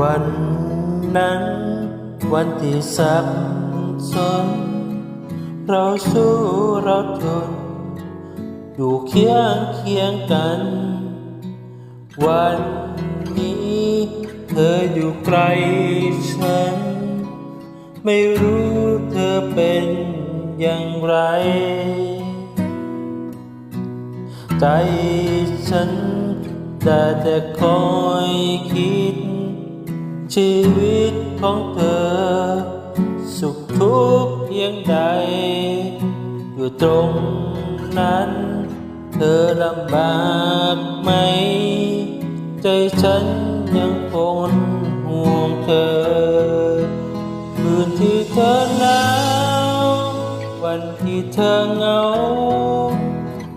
วันนั้น วันที่สับสน เราสู้เราทน อยู่เคียงเคียงกัน วันนี้เธออยู่ไกลฉัน ไม่รู้เธอเป็นอย่างไร ใจฉันแต่คอยคิด ชีวิตของเธอ สุขทุกข์เพียงใด อยู่ตรงนั้น เธอลำบากไหม ใจฉันยังคงห่วงเธอ คืนที่เธอหนาววันที่เธอเหงา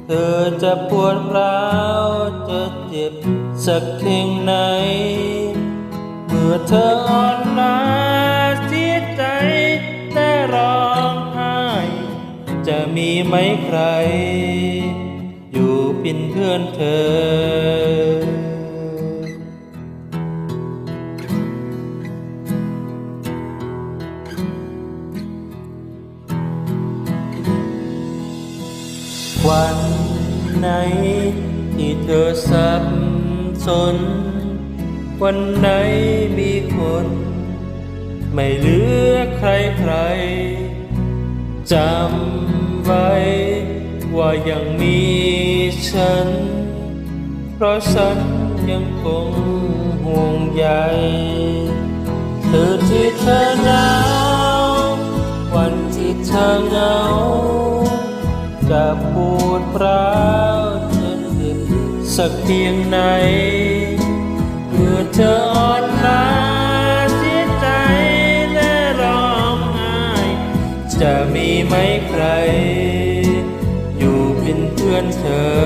เธอจะปวดร้าวจะเจ็บสักเพียงไหน มื่อเธออ่อนล้าเสียใจ แต่ร้องไห้ จะมีไหมใคร อยู่เป็นเพื่อนเธอวันไหนที่เธอสับสน วันไหนมีคน ไม่เหลือใครใครจำไว้ ว่ายังมีฉัน เพราะฉันยังคงห่วงใยเธอที่เธอหนาววันที่เธอเหงาจะปวดร้าวจะเจ็บสักเพียงไหน เธออ่อนล้าเสียใจและร้องไห้ จะมีไหมใคร อยู่เป็นเพื่อนเธอ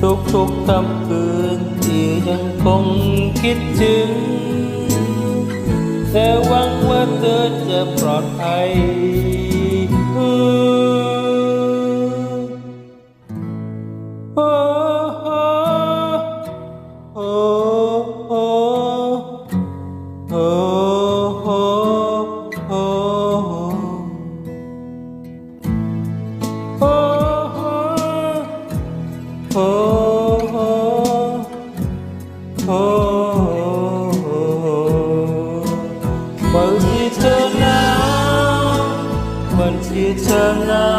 ทุกทุกค่ำคืนที่ยังคงคิดถึง แต่หวังว่าเธอจะปลอดภัยโมันที่เธอหนาววันที่เธอเหงา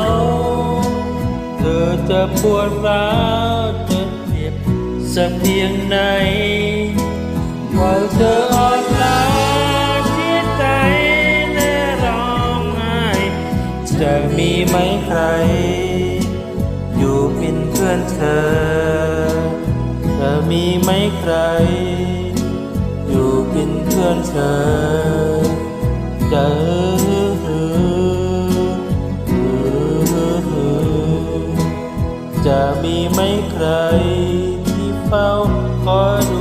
เธอจะปวดร้าวจะเจ็บสักเพียงไหนวันเธออ่อนล้า พื่อนเธอเธอมีไหมใคร อยู่เป็นเพื่อนเธอจะจะมีไหมใครที่เฝ้าคอย